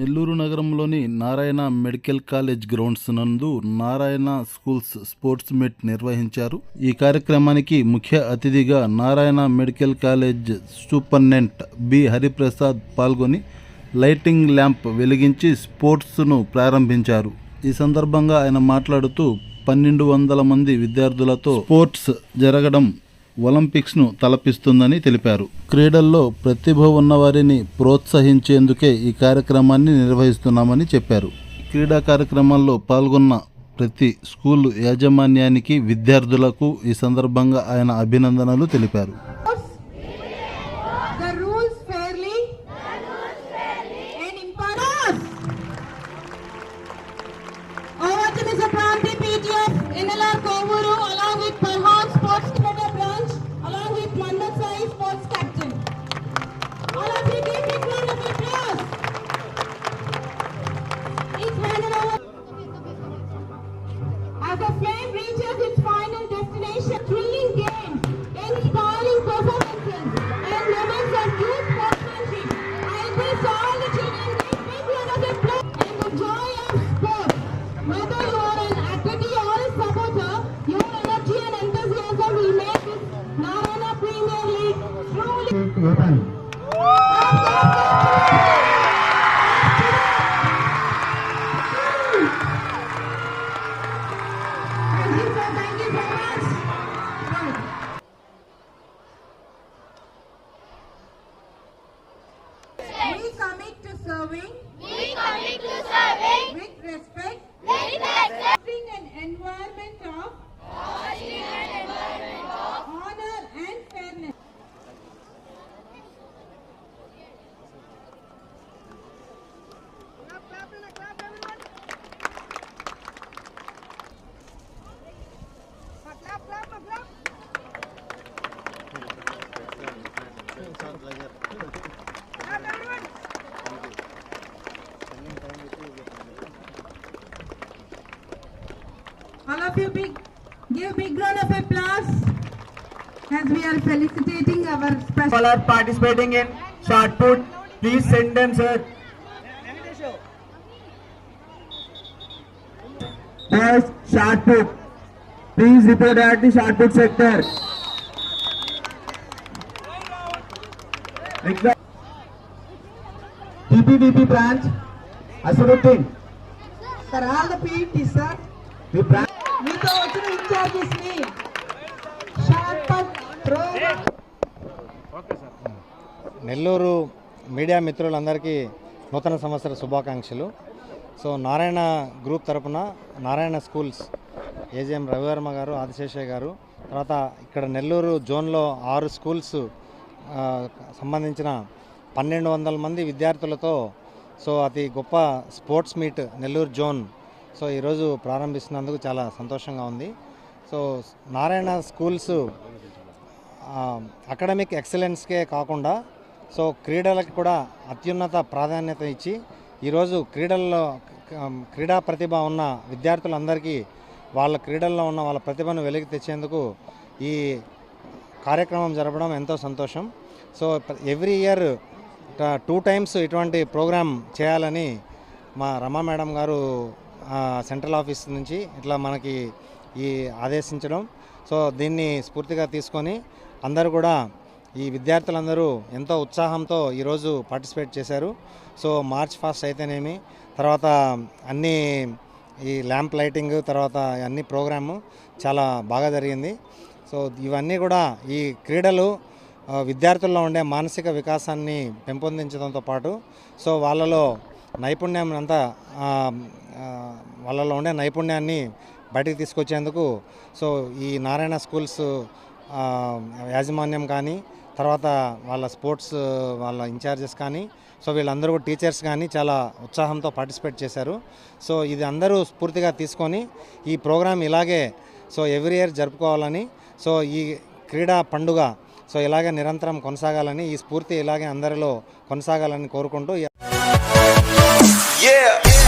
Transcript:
నెల్లూరు నగరంలోని Narayana medical college grounds నందు Narayana schools sports meet నిర్వహించారు. ఈ కార్యక్రమానికి ముఖ్య అతిథిగా Narayana medical college superintendent B Hariprasad పాల్గొని లైటింగ్ ల్యాంప్ వెలిగించి స్పోర్ట్స్ను ప్రారంభించారు. ఈ సందర్భంగా ఆయన మాట్లాడుతూ పన్నెండు వందల మంది విద్యార్థులతో స్పోర్ట్స్ జరగడం ఒలింపిక్స్ను తలపిస్తుందని తెలిపారు. క్రీడల్లో ప్రతిభ ఉన్నవారిని ప్రోత్సహించేందుకే ఈ కార్యక్రమాన్ని నిర్వహిస్తున్నామని చెప్పారు. క్రీడా కార్యక్రమాల్లో పాల్గొన్న ప్రతి స్కూల్ యాజమాన్యానికి విద్యార్థులకు ఈ సందర్భంగా ఆయన అభినందనలు తెలిపారు. votan All of you big, give big round of applause as we are felicitating our special. All are participating in shot put. Please send them, sir. Boys, shot put. Please report at the shot put sector. TPVP branch, Asaduddin. For all the PET, sir. The branch. మీతో వచ్చిన ఇన్ఛార్జెస్ని shot put throw Nellore media మిత్రులందరికీ నూతన సంవత్సర శుభాకాంక్షలు so Narayana group తరపున Narayana schools AGM Ravi Varma గారు ఆదిశేషయ్య గారు తర్వాత ఇక్కడ నెల్లూరు జోన్లో ఆరు స్కూల్స్ సంబంధించిన పన్నెండు వందల మంది విద్యార్థులతో సో అతి గొప్ప sports meet Nellore zone so ఈరోజు ప్రారంభిస్తున్నందుకు చాలా సంతోషంగా ఉంది. సో నారాయణ స్కూల్స్ అకాడమిక్ ఎక్సలెన్స్కే కాకుండా సో క్రీడలకు కూడా అత్యున్నత ప్రాధాన్యత ఇచ్చి ఈరోజు క్రీడల్లో క్రీడా ప్రతిభ ఉన్న విద్యార్థులందరికీ వాళ్ళ క్రీడల్లో ఉన్న వాళ్ళ ప్రతిభను వెలికి తెచ్చేందుకు ఈ కార్యక్రమం జరపడం ఎంతో సంతోషం. So every year two times ఇటువంటి ప్రోగ్రామ్ చేయాలని మా రమా మేడం గారు సెంట్రల్ ఆఫీస్ నుంచి ఇట్లా మనకి ఈ ఆదేశించడం. సో దీన్ని స్ఫూర్తిగా తీసుకొని అందరూ కూడా ఈ విద్యార్థులందరూ ఎంతో ఉత్సాహంతో ఈరోజు పార్టిసిపేట్ చేశారు. సో మార్చ్ ఫాస్ట్ అయితేనేమి తర్వాత అన్ని ఈ ల్యాంప్ లైటింగ్ తర్వాత అన్ని ప్రోగ్రాము చాలా బాగా జరిగింది. సో ఇవన్నీ కూడా ఈ క్రీడలు విద్యార్థుల్లో ఉండే మానసిక వికాసాన్ని పెంపొందించడంతో పాటు సో వాళ్ళలో నైపుణ్యం అంతా వాళ్ళలో ఉండే నైపుణ్యాన్ని బయటికి తీసుకొచ్చేందుకు సో ఈ నారాయణ స్కూల్స్ యాజమాన్యం కానీ తర్వాత వాళ్ళ స్పోర్ట్స్ వాళ్ళ ఇన్ఛార్జెస్ కానీ సో వీళ్ళందరూ టీచర్స్ కానీ చాలా ఉత్సాహంతో పార్టిసిపేట్ చేశారు. సో ఇది అందరూ స్ఫూర్తిగా తీసుకొని ఈ ప్రోగ్రాం ఇలాగే సో ఎవ్రీ ఇయర్ జరుపుకోవాలని సో ఈ క్రీడా పండుగ సో ఇలాగే నిరంతరం కొనసాగాలని ఈ స్ఫూర్తి ఇలాగే అందరిలో కొనసాగాలని కోరుకుంటూ Yeah.